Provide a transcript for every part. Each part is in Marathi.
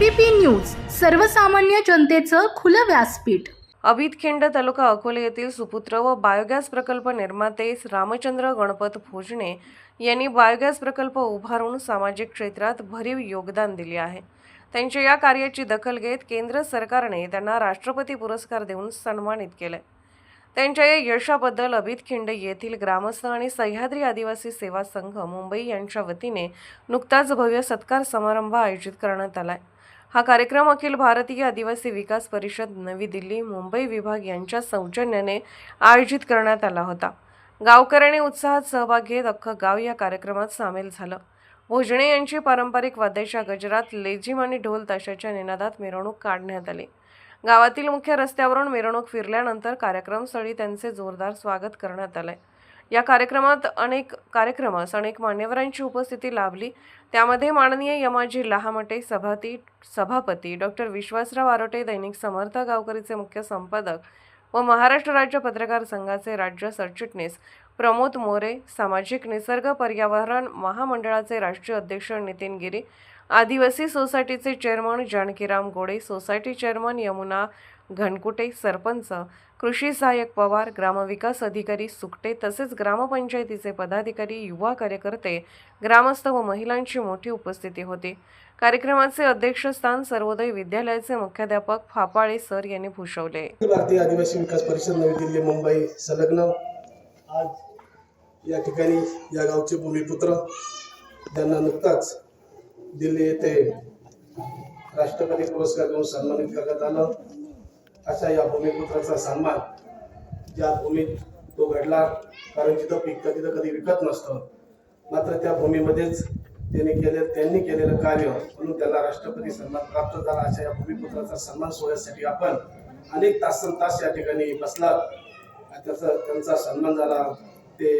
एबीपी न्यूज सर्वसामान्य जनतेचं खुलं व्यासपीठ. अभितखिंड तालुका अकोले येथील सुपुत्र व बायोगॅस प्रकल्प निर्माते रामचंद्र गणपत भोजने यांनी बायोगॅस प्रकल्प उभारून सामाजिक क्षेत्रात भरीव योगदान दिले आहे. त्यांच्या या कार्याची दखल घेत केंद्र सरकारने त्यांना राष्ट्रपती पुरस्कार देऊन सन्मानित केले त्यांच्या या यशाबद्दल अभितखिंड येथील ग्रामस्थ आणि सह्याद्री आदिवासी सेवा संघ मुंबई यांच्या वतीने नुकताच भव्य सत्कार समारंभ आयोजित करण्यात आलाय. हा कार्यक्रम अखिल भारतीय आदिवासी विकास परिषद नवी दिल्ली मुंबई विभाग यांच्या सौजन्याने आयोजित करण्यात आला होता. गावकऱ्यांनी उत्साहात सहभाग घेत अख्खं गाव या कार्यक्रमात सामील झालं. भोजने यांची पारंपरिक वाद्याच्या गजरात लेझिम आणि ढोल ताशाच्या निनादात मिरवणूक काढण्यात आली. गावातील मुख्य रस्त्यावरून मिरवणूक फिरल्यानंतर कार्यक्रमस्थळी त्यांचे जोरदार स्वागत करण्यात आले या कार्यक्रमात अनेक कार्यक्रमास अनेक मान्यवरांची उपस्थिती लाभली. त्यामध्ये माननीय यमाजी लहामटे सभाती सभापती डॉक्टर विश्वासराव आरोटे दैनिक समर्थ गावकरीचे मुख्य संपादक व महाराष्ट्र राज्य पत्रकार संघाचे राज्य सरचिटणीस प्रमोद मोरे सामाजिक निसर्ग पर्यावरण महामंडळाचे राष्ट्रीय अध्यक्ष नितीन गिरी आदिवासी सोसायटीचे chairman Jankiram Gode society chairman Yamuna Ghankute sarpanch कृषी सहाय्यक पवार ग्रामविकास अधिकारी सुकटे तसेच ग्रामपंचायतीचे पदाधिकारी युवा कार्यकर्ते ग्रामस्थ व महिलांची मोठी उपस्थिती होती. कार्यक्रमाचे अध्यक्षस्थान सर्वोदय विद्यालयाचे मुख्याध्यापक फापाळे सर यांनी भूषवले. भारतीय आदिवासी विकास परिषद नवी दिल्ली मुंबई संलग्न. आज या ठिकाणी या गावचे भूमिपुत्र ज्यांना नुकताच दिल्ली येथे राष्ट्रपती पुरस्कार देऊन सन्मानित करण्यात आलं. अशा या भूमिपुत्राचा सन्मान ज्या भूमीत तो घडला कारण जिथं पिकतं तिथं कधी विकत नसतं. मात्र त्या भूमीमध्येच त्यांनी केले त्यांनी केलेलं कार्य म्हणून त्याला राष्ट्रपती सन्मान प्राप्त झाला. अशा या भूमिपुत्राचा सन्मान सोहळ्यासाठी आपण अनेक तासन तास या ठिकाणी बसला त्याचा त्यांचा सन्मान झाला ते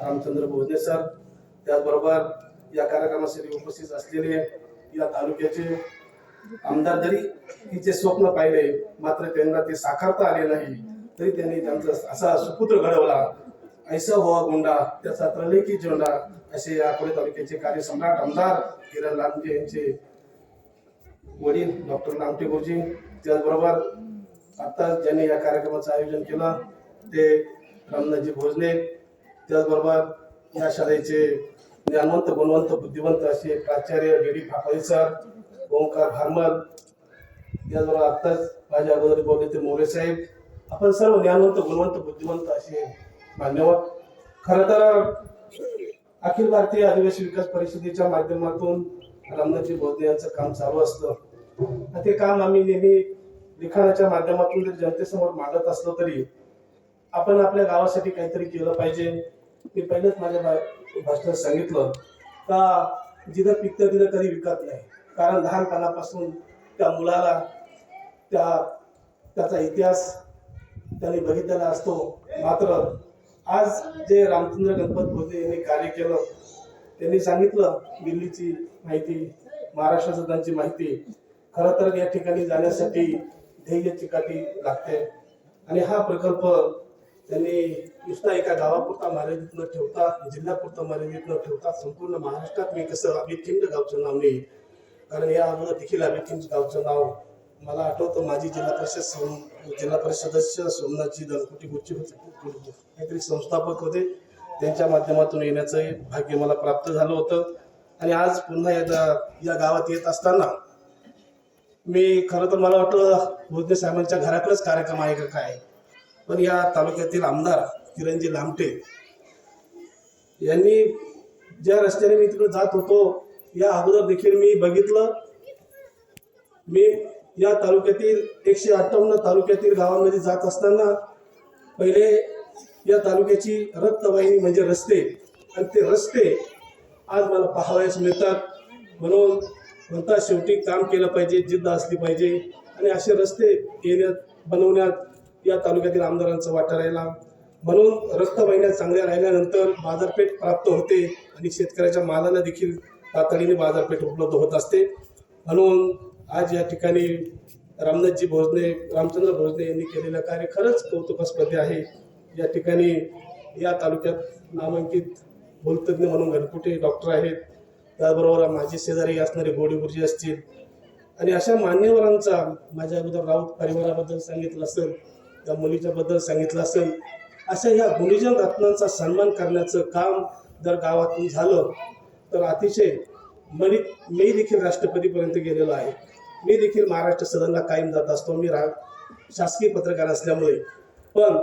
रामचंद्र भोजने सर. त्याचबरोबर या कार्यक्रमासाठी उपस्थित असलेले या तालुक्याचे आमदार जरी तिचे स्वप्न पाहिले मात्र त्यांना ते साकारता आले नाही तरी त्यांनी त्यांचा असा सुपुत्र घडवला. ऐसा होवा गुंडा त्याचा त्रलेकी झोंडा असे या अकोले तालुक्याचे कार्यसम्राट आमदार किरण लामटे यांचे वडील डॉक्टर लामटे गुरुजी त्याचबरोबर आता ज्यांनी या कार्यक्रमाचं आयोजन केलं ते रामनाथजी भोजने त्याचबरोबर या शाळेचे ज्ञानवंत गुणवंत बुद्धिवंत असे प्राचार्य D D sir Omkar Bharmal त्याचबरोबर आत्ताच माझ्या अगोदर बोलले ते मोरे साहेब. आपण सर्व ज्ञानवंत गुणवंत बुद्धिवंत असे मान्यवर खरं तर अखिल भारतीय आदिवासी विकास परिषदेच्या माध्यमातून रामनाथजी भोजने यांचं काम चालू असतं. ते काम आम्ही नेहमी लिखाणाच्या माध्यमातून जर जनतेसमोर मागत असलो तरी आपण आपल्या गावासाठी काहीतरी केलं पाहिजे. मी पहिलंच माझ्या भा- भाषणात सांगितलं का जिथं पिकतं तिथं कधी विकत नाही. कारण लहानपणापासून त्या मुलाला त्या त्याचा इतिहास त्यांनी बघितलेला असतो. मात्र आज जे रामचंद्र गणपत भोते यांनी कार्य केलं त्यांनी सांगितलं दिल्लीची माहिती महाराष्ट्र त्यांची माहिती. खरं तर या ठिकाणी जाण्यासाठी ध्येय चिकाटी लागते. आणि हा प्रकल्प त्यांनी नुसता एका गावापुरता मर्यादित न ठेवता जिल्ह्यापुरता मर्यादित न ठेवता संपूर्ण महाराष्ट्रात मी कसं अभिखिंड गावचं नाव नाही कारण या अगोदर देखील अभिखिंड गावचं नाव मला आठवतं. माझी जिल्हा परिषद जिल्हा परिषद सदस्य सोमनाथजी दनकुटी गुच्ची काहीतरी संस्थापक होते. त्यांच्या माध्यमातून येण्याचं भाग्य मला प्राप्त झालं होतं. आणि आज पुन्हा एकदा या गावात येत असताना मी खरं तर मला वाटतं भोजने साहेबांच्या घराकडेच कार्यक्रम आहे का काय? पण या तालुक्यातील आमदार किरणजी लामटे यांनी ज्या रस्त्याने मी तिकडे जात होतो या अगोदर देखील मी बघितलं. मी या तालुक्यातील एकशे अठ्ठावन्न तालुक्यातील गावांमध्ये जात असताना पहिले या तालुक्याची रक्तवाहिनी म्हणजे रस्ते. आणि ते रस्ते आज मला पाहावयास मिळतात. म्हणून म्हणता शेवटी काम केलं पाहिजे जिद्द असली पाहिजे. आणि असे रस्ते येण्यात बनवण्यात या तालुक्यातील आमदारांचा वाटा राहिला. म्हणून रक्तवाहिन्या चांगल्या राहिल्यानंतर बाजारपेठ प्राप्त होते. आणि शेतकऱ्याच्या मालाला देखील तातडीने बाजारपेठ उपलब्ध होत असते. म्हणून आज या ठिकाणी रामनाथजी भोजने रामचंद्र भोजने यांनी केलेलं कार्य खरंच कौतुकास्पद आहे. या ठिकाणी या तालुक्यात नामांकित भूलतज्ञ म्हणून घरकुटे डॉक्टर आहेत. त्याचबरोबर माझे शेजारी असणारे गोडी गुरुजी असतील. आणि अशा मान्यवरांचा माझ्या अगोदर राऊत परिवाराबद्दल सांगितलं असेल त्या मुलीच्याबद्दल सांगितलं असेल अशा ह्या गुणीजन रत्नांचा सन्मान करण्याचं काम जर गावातून झालं तर अतिशय मी मी देखील राष्ट्रपतीपर्यंत गेलेलो आहे. मी देखील महाराष्ट्र सदनला कायम जात असतो. मी रा शासकीय पत्रकार असल्यामुळे. पण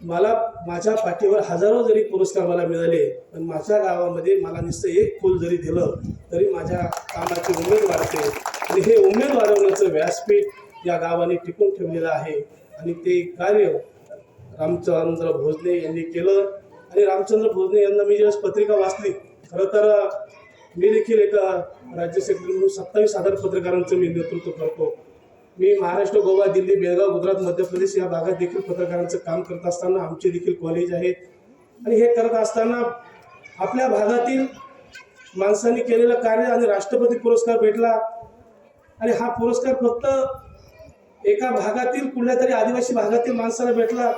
मला माझ्या पाठीवर हजारो जरी पुरस्कार मला मिळाले पण माझ्या गावामध्ये मला नुसतं एक फूल जरी दिलं तरी माझ्या कामाची उमेद वाढते. आणि हे उमेद वाढवण्याचं व्यासपीठ या गावाने टिकून ठेवलेलं आहे. आणि ते कार्य रामचंद्र भोजने यांनी केलं. आणि रामचंद्र भोजने यांना मी ज्यावेळेस पत्रिका वाचली खरं तर मी देखील एका राज्य सेक्रेटरी म्हणून सत्तावीस हजार पत्रकारांचं मी नेतृत्व करतो. मी महाराष्ट्र गोवा दिल्ली बेळगाव गुजरात मध्य प्रदेश या भागात देखील पत्रकारांचं काम करत असताना आमचे देखील कॉलेज आहेत. आणि हे करत असताना आपल्या भागातील माणसांनी केलेलं कार्य आणि राष्ट्रपती पुरस्कार भेटला. आणि हा पुरस्कार फक्त एका भागातील कुठल्या तरी आदिवासी भागातील माणसाला भेटला.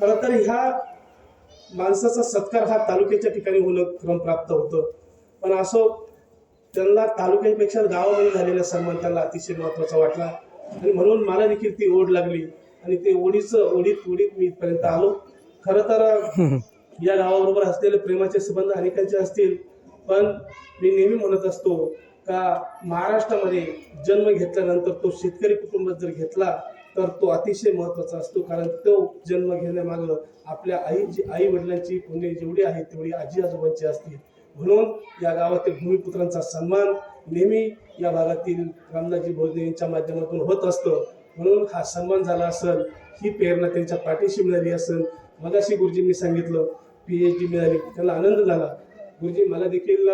खरं तर ह्या माणसाचा सत्कार हा तालुक्याच्या ठिकाणी होणं क्रमप्राप्त होतं. पण असो त्यांना तालुक्यापेक्षा गावामध्ये झालेला सन्मान त्यांना अतिशय महत्त्वाचा वाटला. आणि म्हणून मला देखील ती ओढ लागली. आणि ते ओढीचं ओढीत ओढीत मी इथपर्यंत आलो. खरं तर या गावाबरोबर असलेले प्रेमाचे संबंध अनेकांचे असतील. पण मी नेहमी म्हणत असतो का महाराष्ट्रामध्ये जन्म घेतल्यानंतर तो शेतकरी कुटुंबात जर घेतला तर तो अतिशय महत्त्वाचा असतो. कारण तो जन्म घेण्यामागं आपल्या आई जी आई वडिलांची पुण्य जेवढी आहे तेवढी आजी आजोबांची असते. म्हणून या गावातील भूमिपुत्रांचा सन्मान नेहमी या भागातील रामदासजी भोजने यांच्या माध्यमातून होत असतो. म्हणून हा सन्मान झाला असेल ही प्रेरणा त्यांच्या पाठीशी मिळाली असेल मगाशी गुरुजींनी सांगितलं पी एच डी मिळाली त्याला आनंद झाला. गुरुजी मला देखील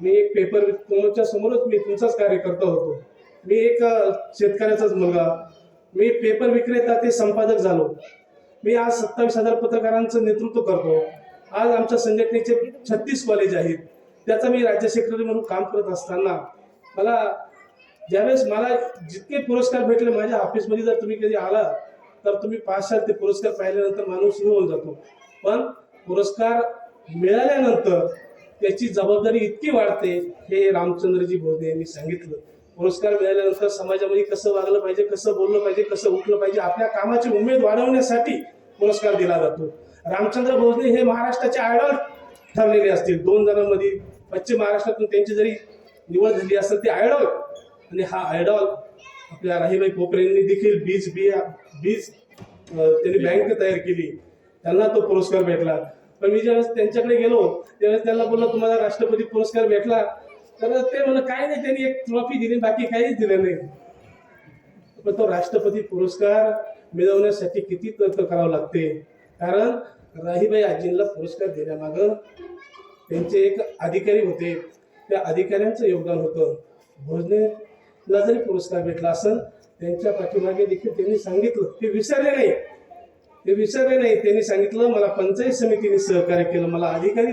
मी एक पेपर तुमच्या समोरच मी तुमचाच कार्यकर्ता होतो. मी एक शेतकऱ्याचाच मुलगा. मी पेपर विक्रेता ते संपादक झालो. मी आज सत्तावीस हजार पत्रकारांचं नेतृत्व करतो. आज आमच्या संघटनेचे छत्तीस कॉलेज आहेत. त्याचा मी राज्य सेक्रेटरी म्हणून काम करत असताना मला ज्यावेळेस मला जितके पुरस्कार भेटले माझ्या ऑफिसमध्ये जर तुम्ही कधी आला तर तुम्ही पाच ते पुरस्कार पाहिल्यानंतर माणूस होऊन जातो. पण पुरस्कार मिळाल्यानंतर त्याची जबाबदारी इतकी वाढते हे रामचंद्रजी भोजने यांनी सांगितलं. पुरस्कार मिळाल्यानंतर समाजामध्ये कसं वागलं पाहिजे कसं बोललं पाहिजे कसं उठलं पाहिजे आपल्या कामाची उमेद वाढवण्यासाठी पुरस्कार दिला जातो. रामचंद्र भोजने हे महाराष्ट्राचे आयडॉल ठरलेले असतील. दोन जणांमध्ये पश्चिम महाराष्ट्रातून त्यांची जरी निवड झाली असेल ते आयडॉल आणि हा आयडॉल आपल्या राहीबाई पोपरे देखील बीज बिया बीज त्यांनी बँक तयार केली. त्यांना तो पुरस्कार भेटला. पण मी ज्यावेळेस त्यांच्याकडे गेलो त्यावेळेस त्यांना बोललो तुम्हाला राष्ट्रपती पुरस्कार भेटला. तर ते म्हणलं काय नाही त्यांनी एक ट्रॉफी दिली बाकी काहीच दिलं नाही. पण तो राष्ट्रपती पुरस्कार मिळवण्यासाठी किती तर्क करावं लागते? कारण राहीबाई आजींना पुरस्कार देण्यामागं त्यांचे एक अधिकारी होते. त्या अधिकाऱ्यांचं योगदान होतं. भोजनेला जरी पुरस्कार भेटला असेल त्यांच्या पाठीमागे देखील त्यांनी सांगितलं. ते विसरले नाही. ते विसरले नाही. त्यांनी सांगितलं मला पंचायत समितीने सहकार्य केलं. मला अधिकारी